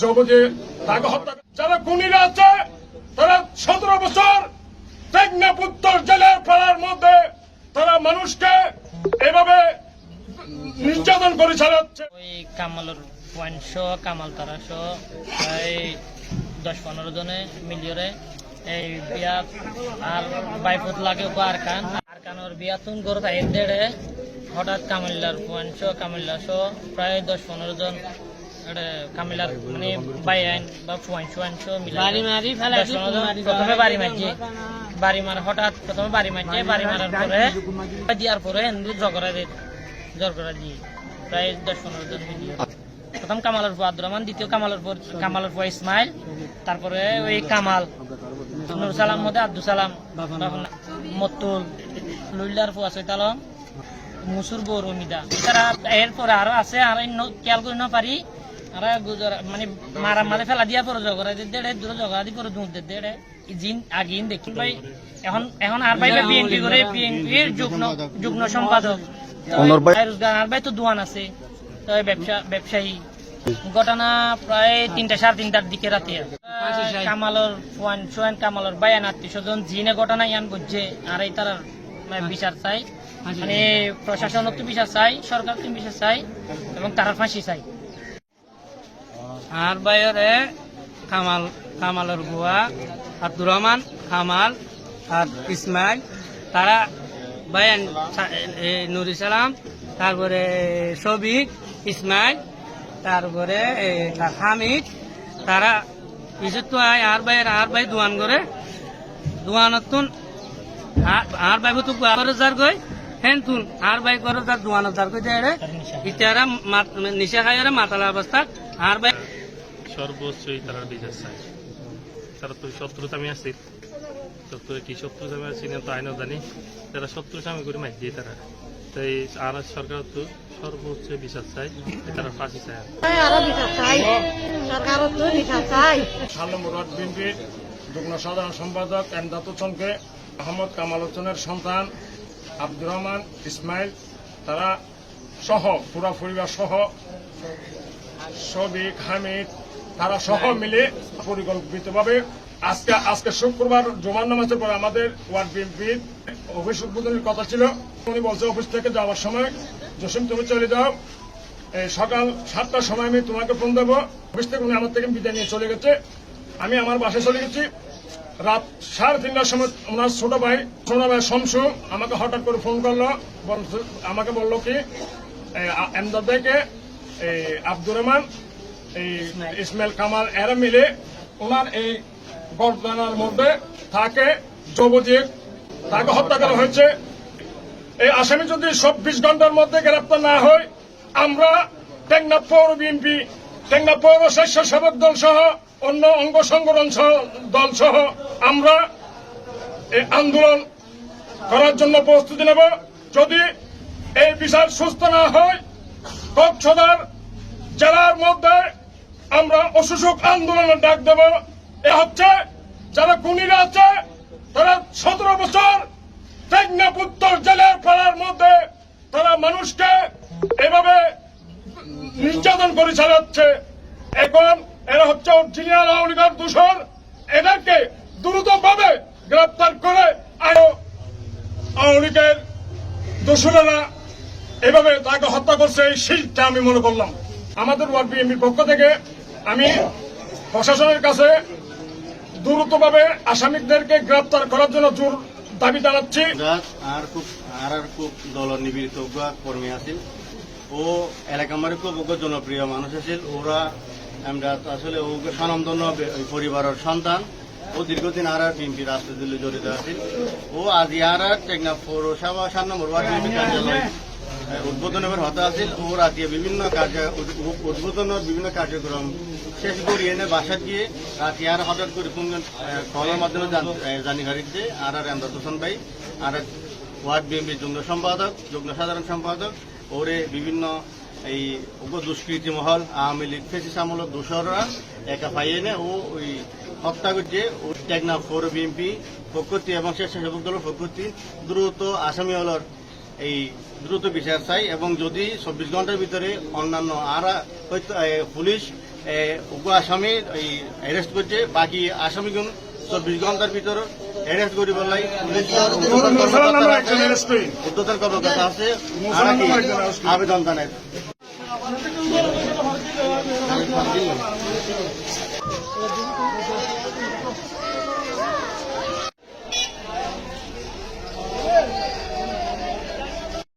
জবজে তাকে হত্যা যারা খুনিরা আছে, তারা সতেরো বছর টেকনাফ উত্তর জেলার পাড়ার মধ্যে তারা মানুষকে এভাবে নির্যাতন করে চালাচ্ছে। ওই কামালের পয়েন্ট শো কামাল তারা শো প্রায় দশ পনেরো জনে মিলিয়রে এই বিয়া আর বাইফুট লাগে আর কান। আর কানোর বিয়া তুন গরু তাই হঠাৎ কামিল্লার পয়েন্ট শো কামিল্লা শো প্রায় দশ পনেরো জন কামিলার মানে বাই আইন বা পয়েন্ট শো মিলে বাড়ি মারি প্রথমে মারছে বাড়ি মার হঠাৎ প্রথমে বাড়ি মারছে বাড়ি মারার পরে দিয়ার পরে হিন্দু ঝগড়া দিয়ে ঝগড়া দিয়ে প্রায় দশ পনেরো জন প্রথম কামালের পর আব্দুর রহমান দ্বিতীয় কামালের পর কামালের পর ইসমাইল তারপরে ওই কামাল নুর সালাম মধ্যে আব্দুল সালাম মতুল লুইলার পর আছে তালম মুসুর গৌর অমিদা তারা এরপরে আরও আছে আর খেয়াল করে না পারি। আর গুজরা মানে মারা মারে ফেলা দিয়া পরে ঝগড়া দিয়ে দেড়ে দূরে ঝগড়া দিয়ে পরে দুধ দেড়ে জিন আগিন দেখি। ভাই এখন এখন আর ভাই বিএনপি করে বিএনপির যুগ্ম যুগ্ম সম্পাদক। অনর ভাই- রোজগার আর ভাই তো দোয়ান আছে। ব্যবসা ব্যবসায়ী। ঘটনা প্রায় তিনটা সাড়ে তিনটার দিকে রাতে। কামালর সোয়ান কামালর বায়ান আত্মীয় স্বজন জিনে ঘটনা ইয়ান বুঝছে আর এই তার বিচার চাই। মানে প্রশাসন তো বিচার চাই সরকার তো বিচার চাই এবং তারা ফাঁসি চাই। আর বাইরে কামাল, কামালের বুয়া, আব্দুর রহমান, কামাল আর ইসমাইল। তারা বায়ান নুর ইসলাম, তারপরে শবিক ইসমাইল, তারপরে হামিদ। তারা কিছু তো আয় আর বাইর, আর বাই দোয়ান করে। দোয়ানতুন, আর বাই তো করে যার গই হেন তুন আর বাই করে তার দোয়ানত যার গই দেয় ইতারা নিশা খাইয়ারে মাতালা অবস্থা আর বাই সর্বোচ্চই তারা বিচার চায় তারা তো শত্রুতা আমি আছি। শত্রু কি শত্রুতা আমি আছি না তো আইনও জানি। তারা শত্রু স্বামী করে মার দিয়ে তারা। তাই আর সরকার তো সর্বোচ্চ বিচার চাই তারা ফাঁসি চায়। আর। আরও বিচার চাই। সরকারও তো বিচার চাই। সালম মুরাদ বিএনপির যুগ্ম সাধারণ সম্পাদক এমদাদ হোসেনকে মোহাম্মদ কামাল হোসেনের সন্তান আব্দুর রহমান ইসমাইল তারা সহ পুরা পরিবার সহ সবিক হামিদ তারা সহ মিলে পরিকল্পিতভাবে আজকে আজকে শুক্রবার জমান নামাজের পর আমাদের ওয়ার্ড বিএনপির অফিস উদ্বোধনের কথা ছিল। উনি বলছে, অফিস থেকে যাওয়ার সময় জসিম, তুমি চলে যাও। সকাল সাতটার সময় আমি তোমাকে ফোন দেবো। অফিস থেকে উনি আমার থেকে বিদায় নিয়ে চলে গেছে। আমি আমার বাসায় চলে গেছি। রাত সাড়ে তিনটার সময় ওনার ছোট ভাই ছোট ভাই শমসু আমাকে হঠাৎ করে ফোন করল। আমাকে বলল কি এমদাদ ভাইকে আব্দুর রহমান এই ইসমাইল কামাল এরা মিলে ওনার এই গর্দানার মধ্যে তাকে জবজিক তাকে হত্যা করা হয়েছে। এই আসামি যদি চব্বিশ ঘণ্টার মধ্যে গ্রেপ্তার না হয়, আমরা টেকনাফ পৌর বিএনপি, টেকনাফ পৌর স্বেচ্ছাসেবক দল সহ অন্য অঙ্গ সংগঠন দল সহ আমরা এই আন্দোলন করার জন্য প্রস্তুতি নেব। যদি এই বিচার সুস্থ না হয়, কক্সবাজার জেলার মধ্যে আমরা অসুসুক আন্দোলনের ডাক দেব। এ হচ্ছে যারা খুনিরা আছে, তারা সতেরো বছর টেকনাফ উত্তর জেলার পাড়ার মধ্যে তারা মানুষকে এভাবে নির্যাতন করে চালাচ্ছে। এখন এরা হচ্ছে অরিজিনাল আওয়ামী দূষণ। এদেরকে দ্রুতভাবে গ্রেপ্তার করে আরও আওয়ামী লীগের দোষরেরা এভাবে তাকে হত্যা করছে, এই শিল্পটা আমি মনে করলাম। আমাদের ওয়ার্ড বিএনপির পক্ষ থেকে আমি প্রশাসনের কাছে দ্রুতভাবে আসামিদেরকে গ্রেপ্তার করার জন্য জোর দাবি জানাচ্ছি। আর খুব আর আর খুব দল কর্মী আছিল। ও এলাকা মারে খুব জনপ্রিয় মানুষ আছিল। ওরা আমরা আসলে ও স্বনামধন্য বে- পরিবারের সন্তান। ও দীর্ঘদিন আর আর বিএনপি রাজনীতিতে জড়িত আছিল। ও আজি আর আর টেকনাফ পৌরসভা সাত নম্বর ওয়ার্ড বিএনপি কার্যালয় এ, উদ্বোধনের হতা আছিল ও রাতিয়া বিভিন্ন কার্য উদ- উদ- উদ্বোধনের বিভিন্ন কার্যক্রম শেষ করি এনে বাসা দিয়ে রাতি আর হঠাৎ করে কোন কলের মাধ্যমে জান- জানিকারি আর আর এমদাদ হোসেন ভাই আর ওয়ার্ড বিএনপি যুগ্ম সম্পাদক যুগ্ম সাধারণ সম্পাদক ওরে বিভিন্ন এই দুষ্কৃতি মহল আওয়ামী লীগ ফেসিস আমলের দোসররা একা পাই এনে ও ওই হত্যা করছে। টেকনা ফোর বিএনপি প্রকৃতি এবং স্বেচ্ছাসেবক দলের প্রকৃতি দ্রুত আসামি হলর এই দ্রুত বিচার চাই এবং যদি চব্বিশ ঘণ্টার ভিতরে অন্যান্য আর পুলিশ এ, উগ্র আসামি এই অ্যারেস্ট করছে বাকি আসামিগুন চব্বিশ ঘণ্টার ভিতর অ্যারেস্ট করি বলাই। ঊর্ধ্বতন কর্মকর্তা আছে। আবেদন জানায়